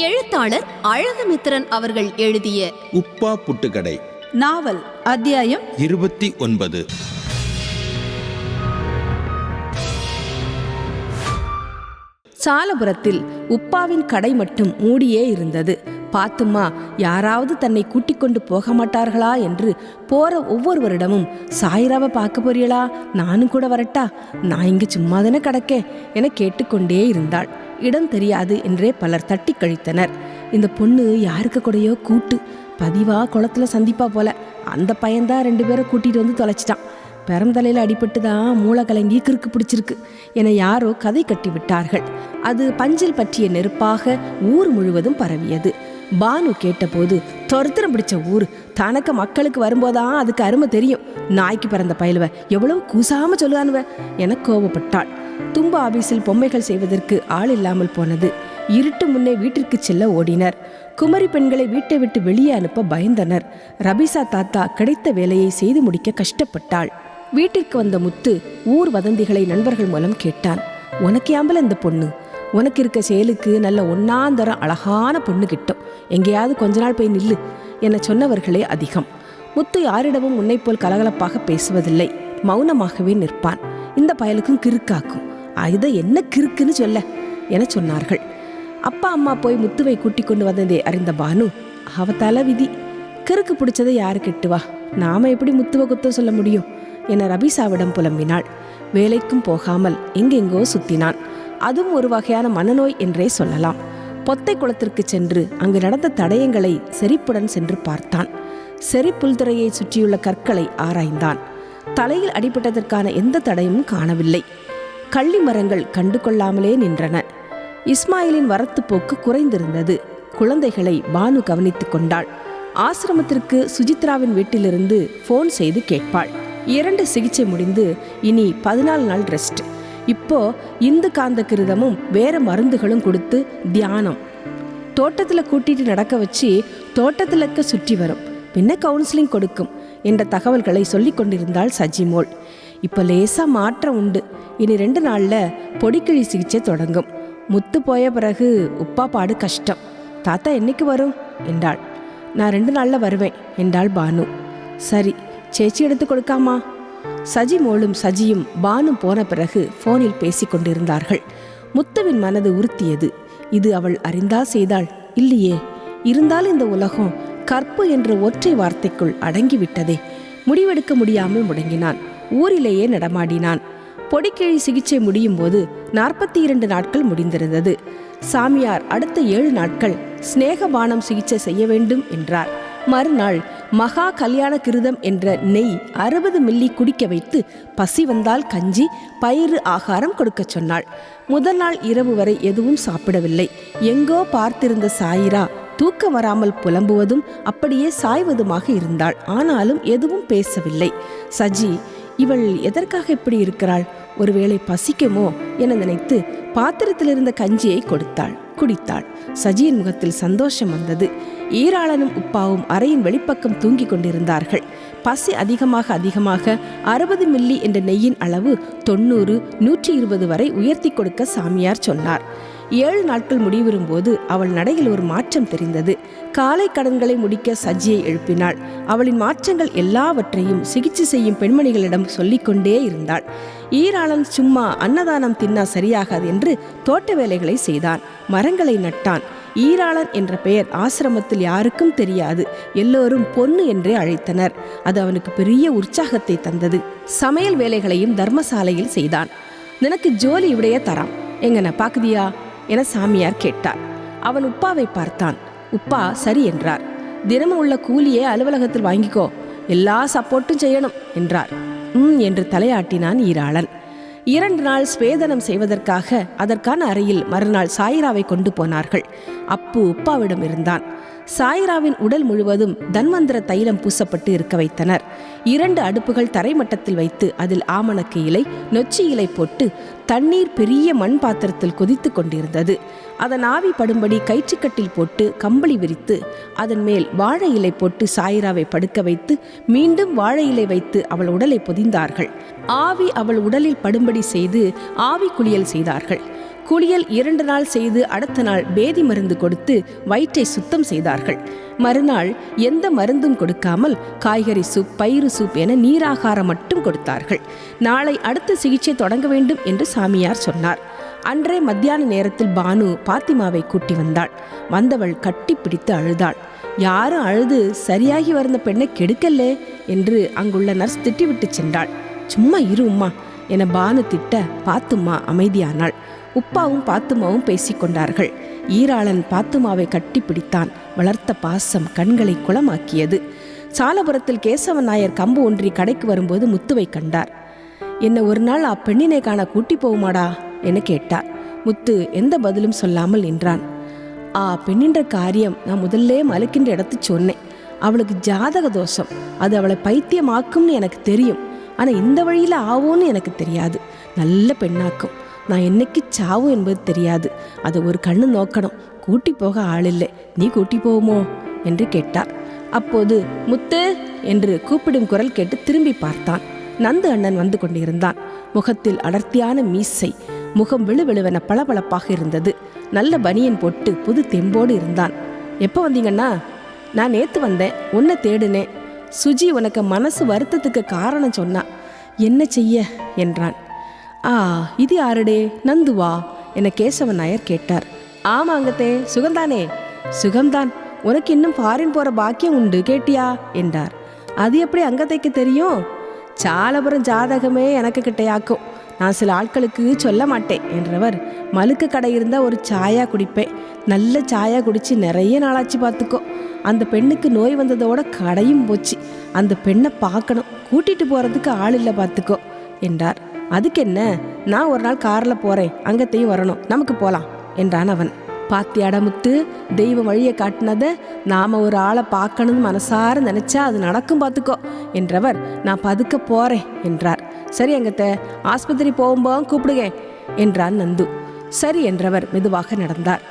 எழுத்தாளர் அழகுமித்திரன் அவர்கள் எழுதிய உப்பா புட்டுக்கடை. நாவல் அத்தியாயம் இருபத்தி ஒன்பது. சாலபுரத்தில் உப்பாவின் கடை மட்டும் மூடியே இருந்தது. பாத்தும்மா யாராவது தன்னை கூட்டிக் கொண்டு போக மாட்டார்களா என்று போற ஒவ்வொருவரிடமும் சாயிராவை பார்க்க போறீங்களா நானும் கூட வரட்டா? நான் இங்கு சும்மா தானே கிடக்கேன் என கேட்டுக்கொண்டே இருந்தாள். இடம் தெரியாது என்றே பலர் தட்டி கழித்தனர். இந்த பொண்ணு யாருக்கு கூடயோ கூட்டு பதிவா குளத்துல சந்திப்பா போல. அந்த பையன்தான் ரெண்டு பேரை கூட்டிட்டு வந்து தொலைச்சிட்டான். பெரந்தலையில் அடிபட்டு தான் மூளை கலங்கி கிறுக்கு பிடிச்சிருக்கு என யாரோ கதை கட்டி விட்டார்கள் அது பஞ்சில் பற்றிய நெருப்பாக ஊர் முழுவதும் பரவியது. பானு கேட்டபோது துரத்திரம் பிடிச்ச ஊர். தனக்கு மக்களுக்கு வரும்போதான் அதுக்கு அருமை தெரியும். நாய்க்கு பிறந்த பயலுவ எவ்வளவு கூசாம சொல்லுவானுவ என கோபப்பட்டாள் தும்பா ஆபீஸில் பொம்மைகள் செய்வதற்கு ஆள் இல்லாமல் போனது. இருட்டு முன்னே வீட்டிற்கு செல்ல ஓடினர். குமரி பெண்களை வீட்டை விட்டு வெளியே அனுப்ப பயந்தனர். ரபிசா தாத்தா கிடைத்த வேலையை செய்து முடிக்க கஷ்டப்பட்டாள். வீட்டிற்கு வந்த முத்து ஊர் வதந்திகளை நண்பர்கள் மூலம் கேட்டான். உனக்கு ஏம்பல இந்த பொண்ணு? உனக்கு இருக்க செயலுக்கு நல்ல ஒன்னாந்தரம் அழகான பொண்ணு கிட்டும். எங்கேயாவது கொஞ்ச நாள் போய் நில்லு என சொன்னவர்களே அதிகம். முத்து யாரிடமும் உன்னைப் போல் கலகலப்பாக பேசுவதில்லை. மௌனமாகவே நிற்பான். இந்த பயலுக்கும் கிறுக்காக்கும். இதை என்ன கிறுக்குன்னு சொல்ல? என சொன்னார்கள். அப்பா அம்மா போய் முத்துவை கூட்டிக் கொண்டு வந்ததை அறிந்த பானு அவ தல விதி கிறுக்கு பிடிச்சதை யாரு கெட்டுவா நாம எப்படி முத்துவ குத்த சொல்ல முடியும்? என ரபிசாவிடம் புலம்பினாள். வேலைக்கும் போகாமல் எங்கெங்கோ சுத்தினான். அதுவும் ஒரு வகையான மனநோய் என்றே சொல்லலாம். பொத்தை குளத்திற்கு சென்று அங்கு நடந்த தடயங்களை செரிப்புடன் சென்று பார்த்தான். செறிப்புல்துறையை சுற்றியுள்ள கற்களை ஆராய்ந்தான். தலையில் அடிபட்டதற்கான எந்த தடையும் காணவில்லை. கள்ளி மரங்கள் கண்டு கொள்ளாமலே நின்றன. இஸ்மாயிலின் வரத்து போக்கு குறைந்திருந்தது. குழந்தைகளை பானு கவனித்துக் கொண்டாள். ஆசிரமத்திற்கு சுஜித்ராவின் வீட்டிலிருந்து ஃபோன் செய்து கேட்பாள். இரண்டு சிகிச்சை முடிந்து இனி பதினாலு நாள் ரெஸ்ட். இப்போ இந்து காந்த கிருதமும் வேற மருந்துகளும் கொடுத்து தியானம். தோட்டத்தில் கூட்டிட்டு நடக்க வச்சு தோட்டத்திலக்க சுற்றி வரும். பின்ன கவுன்சிலிங் கொடுக்கும் என்ற தகவல்களை சொல்லிக் கொண்டிருந்தாள் சஜிமோள். இப்போ லேசாக மாற்றம் உண்டு. இனி ரெண்டு நாளில் பொடிக்கிழி சிகிச்சை தொடங்கும். முத்து போய பிறகு உப்பா பாடு கஷ்டம். தாத்தா என்னைக்கு வரும்? என்றாள். நான் ரெண்டு நாளில் வருவேன் என்றாள் பானு. சரி சேச்சி எடுத்து கொடுக்காமா? சஜி மோளும் சஜியும் பானு போன பிறகு ஃபோனில் பேசி கொண்டிருந்தார்கள். முத்துவின் மனது உறுத்தியது. இது அவள் அறிந்தா செய்தாள். இல்லையே இருந்தால் இந்த உலகம் கற்பு என்ற ஒற்றை வார்த்தைக்குள் அடங்கிவிட்டதே. முடிவெடுக்க முடியாமல் முடங்கினான். ஊரிலேயே நடமாடினான். பொடிக்கிழி சிகிச்சை முடியும் போது நாற்பத்தி இரண்டு நாட்கள் முடிந்திருந்தது. சாமியார் அடுத்த ஏழு நாட்கள் ஸ்நேகபானம் சிகிச்சை செய்ய வேண்டும் என்றார். மறுநாள் மகா கல்யாண கிருதம் என்ற நெய் அறுபது மில்லி குடிக்க வைத்து பசி வந்தால் கஞ்சி பயிறு ஆகாரம் கொடுக்கச் சொன்னாள். முதல் நாள் இரவு வரை எதுவும் சாப்பிடவில்லை. எங்கோ பார்த்திருந்த சாயிரா தூக்கம் வராமல் புலம்புவதும் அப்படியே சாய்வதுமாக இருந்தாள். ஆனாலும் எதுவும் பேசவில்லை. சஜி இவள் எதற்காக இப்படி இருக்கிறாள்? ஒருவேளை பசிக்குமோ? என நினைத்து பாத்திரத்தில் இருந்த கஞ்சியை கொடுத்தாள். குடித்தாள். சஜியின் முகத்தில் சந்தோஷம் வந்தது. ஈராளனும் உப்பாவும் அறையின் வெளிப்பக்கம் தூங்கிக் கொண்டிருந்தார்கள். பசி அதிகமாக அதிகமாக அறுபது மில்லி என்ற நெய்யின் அளவு தொண்ணூறு நூற்றி இருபது வரை உயர்த்தி கொடுக்க சாமியார் சொன்னார். ஏழு நாட்கள் முடிவரும்போது அவள் நடையில் ஒரு மாற்றம் தெரிந்தது. காலை கடன்களை முடிக்க சஜ்ஜியை எழுப்பினாள். அவளின் மாற்றங்கள் எல்லாவற்றையும் சிகிச்சை செய்யும் பெண்மணிகளிடம் சொல்லிக்கொண்டே இருந்தாள். ஈராளன் சும்மா அன்னதானம் தின்னா சரியாகாது என்று தோட்ட வேலைகளை செய்தான். மரங்களை நட்டான். ஈராளன் என்ற பெயர் ஆசிரமத்தில் யாருக்கும் தெரியாது. எல்லோரும் பொன்னு என்றே அழைத்தனர். அது அவனுக்கு பெரிய உற்சாகத்தை தந்தது. சமையல் வேலைகளையும் தர்மசாலையில் செய்தான். எனக்கு ஜோலி இவிடைய தரான் எங்கன பாக்குதியா என சாமியார் கேட்டார். அவன் உப்பாவை பார்த்தான். உப்பா சரி என்றார். தினமும் உள்ள கூலியை அலுவலகத்தில் வாங்கிக்கோ. எல்லா சப்போர்ட்டும் செய்யணும் என்றார். ம் என்று தலையாட்டினான் ஈராளன். இரண்டு நாள் ஸ்வேதனம் செய்வதற்காக அதற்கான அறையில் மறுநாள் சாயிராவை கொண்டு போனார்கள். அப்பு உப்பாவிடம் இருந்தான். சாயிராவின் உடல் முழுவதும் தன்வந்திர தைலம் பூசப்பட்டு இருக்க வைத்தனர். இரண்டு அடுப்புகள் தரைமட்டத்தில் வைத்து அதில் ஆமணக்கு இலை நொச்சி இலை போட்டு தண்ணீர் பெரிய மண் பாத்திரத்தில் கொதித்து கொண்டிருந்தது. அதன் ஆவி படும்படி கயிற்றுக்கட்டில் போட்டு கம்பளி விரித்து அதன் மேல் வாழை இலை போட்டு சாயிராவை படுக்க வைத்து மீண்டும் வாழை இலை வைத்து அவள் உடலை பொதிந்தார்கள். ஆவி அவள் உடலில் படும்படி செய்து ஆவி குளியல் செய்தார்கள். குளியல் இரண்டு நாள் செய்து அடுத்த நாள் பேதி மருந்து கொடுத்து வயிற்றை சுத்தம் செய்தார்கள். மறுநாள் எந்த மருந்தும் கொடுக்காமல் காய்கறி சூப் பயிறு சூப் என நீராகாரம் மட்டும் கொடுத்தார்கள். நாளை அடுத்த சிகிச்சை தொடங்க வேண்டும் என்று சாமியார் சொன்னார். அன்றே மத்தியான நேரத்தில் பானு பாத்திமாவை கூட்டி வந்தாள். வந்தவள் கட்டி பிடித்து அழுதாள். யாரும் அழுது? சரியாகி வந்த பெண்ணை கெடுக்கல்லே என்று அங்குள்ள நர்ஸ் திட்டிவிட்டு சென்றாள். சும்மா இரு உம்மா என பானு திட்ட பாத்தும்மா அமைதியானாள். உப்பாவும் பாத்துமாவும் பேசிக்கொண்டார்கள். ஈராளன் பாத்துமாவை கட்டிப்பிடித்தான். வளர்த்த பாசம் கண்களை குளமாக்கியது. சாலபுரத்தில் கேசவன் நாயர் கம்பு ஒன்றி கடைக்கு வரும்போது முத்துவை கண்டார். என்னை ஒரு நாள் அப்பெண்ணினை காண கூட்டி போகுமாடா என கேட்டார். முத்து எந்த பதிலும் சொல்லாமல் நின்றான். ஆ பெண்ணின்ற காரியம் நான் முதல்லே மலுக்கின்ற இடத்து சொன்னேன். அவளுக்கு ஜாதக தோஷம். அது அவளை பைத்தியமாக்கும்னு எனக்கு தெரியும். ஆனால் இந்த வழியில் ஆவோன்னு எனக்கு தெரியாது. நல்ல பெண்ணாக்கும். நான் என்னைக்கு சாவு என்பது தெரியாது. அதை ஒரு கண்ணு நோக்கணும். கூட்டி போக ஆள் இல்லை நீ கூட்டி போகுமோ என்று கேட்டார். அப்போது முத்து என்று கூப்பிடும் குரல் கேட்டு திரும்பி பார்த்தான். நந்து அண்ணன் வந்து கொண்டிருந்தான். முகத்தில் அடர்த்தியான மீசை. முகம் விழுவெழுவென பளபளப்பாக இருந்தது. நல்ல பனியன் போட்டு புது தெம்போடு இருந்தான். எப்போ வந்தீங்கன்னா நான் நேற்று வந்தேன். உன்னை தேடுனேன். சுஜி உனக்கு மனசு வருத்தத்துக்கு காரணம் சொன்னா. என்ன செய்ய? என்றான். ஆ இது யாருடே? நந்துவா என கேசவன் நாயர் கேட்டார். ஆமாங்கத்தே சுகம்தானே? சுகம்தான். உனக்கு இன்னும் ஃபாரின் போகிற பாக்கியம் உண்டு கேட்டியா? என்றார். அது எப்படி அங்கத்தைக்கு தெரியும்? சாலபுரம் ஜாதகமே எனக்கு கிட்டையாக்கும். நான் சில ஆட்களுக்கு சொல்ல மாட்டேன் என்றவர் மலுக்கு கடை இருந்தால் ஒரு சாயா குடிப்பேன் நல்ல சாயா குடித்து நிறைய நாளாச்சு பார்த்துக்கோ. அந்த பெண்ணுக்கு நோய் வந்ததோட கடையும் போச்சு. அந்த பெண்ணை பார்க்கணும். கூட்டிகிட்டு போகிறதுக்கு ஆள் இல்லை பார்த்துக்கோ என்றார். அதுக்கு என்ன நான் ஒரு நாள் காரில் போகிறேன் அங்கத்தையும் வரணும். நமக்கு போகலாம் என்றான் அவன். பாத்தியாட முத்து தெய்வம் வழியை காட்டினதை நாம் ஒரு ஆளை பார்க்கணும்னு மனசார நினச்சா அது நடக்கும் பார்த்துக்கோ என்றவர் நான் பதுக்க போகிறேன் என்றார். சரி அங்கத்த ஆஸ்பத்திரி போகும்போது கூப்பிடுங்க என்றான் நந்து. சரி என்றவர் மெதுவாக நடந்தார்.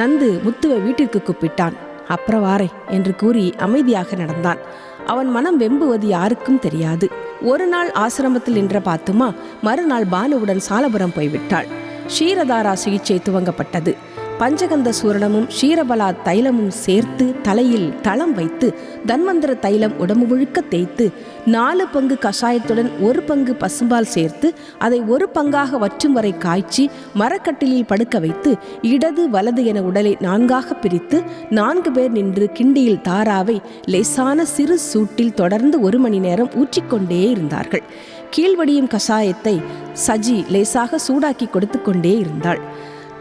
நந்து முத்துவை வீட்டிற்கு கூப்பிட்டான். அப்புறம் வாரேன் என்று கூறி அமைதியாக நடந்தான். அவன் மனம் வெம்புவது யாருக்கும் தெரியாது. ஒரு நாள் ஆசிரமத்தில் நின்ற பாத்துமா மறுநாள் பானுவுடன் சாலபுரம் போய்விட்டாள். ஷீரதாரா சிகிச்சை துவங்கப்பட்டது பஞ்சகந்த சூரணமும் ஷீரபலா தைலமும் சேர்த்து தலையில் தளம் வைத்து தன்வந்திர தைலம் உடம்பு முழுக்க தேய்த்து நாலு பங்கு கஷாயத்துடன் ஒரு பங்கு பசும்பால் சேர்த்து அதை ஒரு பங்காக வற்றும் வரை காய்ச்சி மரக்கட்டிலில் படுக்க வைத்து இடது வலது என உடலை நான்காக பிரித்து நான்கு பேர் நின்று கிண்டியில் தாராவை லேசான சிறு சூட்டில் தொடர்ந்து ஒரு மணி நேரம் ஊற்றிக்கொண்டே இருந்தார்கள். கீழ்வடியும் கஷாயத்தை சஜி லேசாக சூடாக்கி கொடுத்து கொண்டே இருந்தாள்.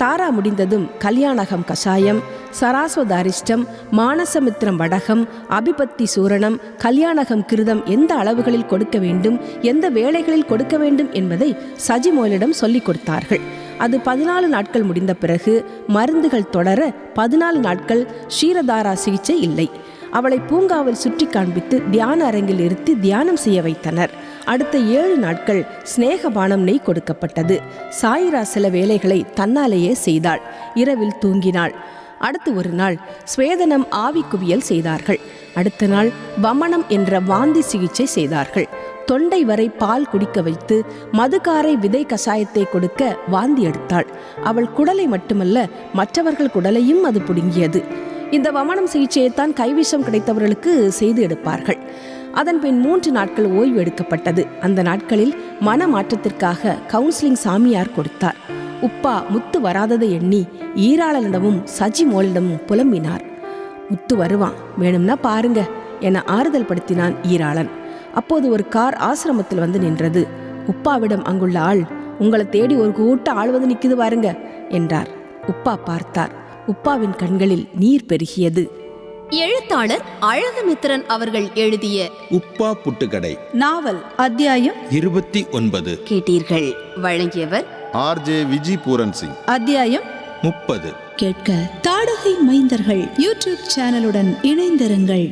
தாரா முடிந்ததும் கல்யாணகம் கஷாயம் சராஸ்வதாரிஷ்டம் மானசமித்திரம் வடகம் அபிபத்தி சூரணம் கல்யாணகம் கிருதம் எந்த அளவுகளில் கொடுக்க வேண்டும் எந்த வேளைகளில் கொடுக்க வேண்டும் என்பதை சஜிமோலிடம் சொல்லிக் கொடுத்தார்கள். அது பதினாலு நாட்கள் முடிந்த பிறகு மருந்துகள் தொடர பதினாலு நாட்கள் ஷீரதாரா சிகிச்சை இல்லை. அவளை பூங்காவில் சுற்றி காண்பித்து தியான அரங்கில் இருத்தி தியானம் செய்ய வைத்தனர். அடுத்த ஏழு நாட்கள் சிநேகபானம் நெய் கொடுக்கப்பட்டது. சாயிரா சில வேலைகளை தன்னாலேயே செய்தாள். இரவில் தூங்கினாள். அடுத்து ஒரு நாள் ஸ்வேதனம் ஆவி குவியல் செய்தார்கள். அடுத்த நாள் வமனம் என்ற வாந்தி சிகிச்சை செய்தார்கள். தொண்டை வரை பால் குடிக்க வைத்து மதுக்காரை விதை கஷாயத்தை கொடுக்க வாந்தி எடுத்தாள். அவள் குடலை மட்டுமல்ல மற்றவர்கள் குடலையும் அது புடுங்கியது. இந்த வமனம் சிகிச்சையைத்தான் கைவிஷம் கிடைத்தவர்களுக்கு செய்து எடுப்பார்கள். அதன்பின் மூன்று நாட்கள் ஓய்வு எடுக்கப்பட்டது. அந்த நாட்களில் மன மாற்றத்திற்காக கவுன்சிலிங் சாமியார் கொடுத்தார். உப்பா முத்து வராததை எண்ணி ஈராளனிடமும் சஜி மோளிடமும் புலம்பினார். முத்து வருவான் வேணும்னா பாருங்க என ஆறுதல் படுத்தினான் ஈராளன். அப்போது ஒரு கார் ஆசிரமத்தில் வந்து நின்றது. உப்பாவிடம் அங்குள்ள ஆள் உங்களை தேடி ஒரு கூட்ட ஆள் வந்து நிற்குது பாருங்க என்றார். உப்பா பார்த்தார். உப்பாவின் கண்களில் நீர் பெருகியது. எழுத்தாளர் அழகுமித்திரன் அவர்கள் எழுதிய உப்பா புட்டுக்கடை. நாவல் அத்தியாயம் இருபத்தி ஒன்பது. கேட்டீர்கள். வழங்கியவர் ஆர்ஜே விஜி பூரன் சிங் அத்தியாயம் முப்பது. கேட்க தாடகை மைந்தர்கள் யூடியூப் சேனலுடன் இணைந்திருங்கள்.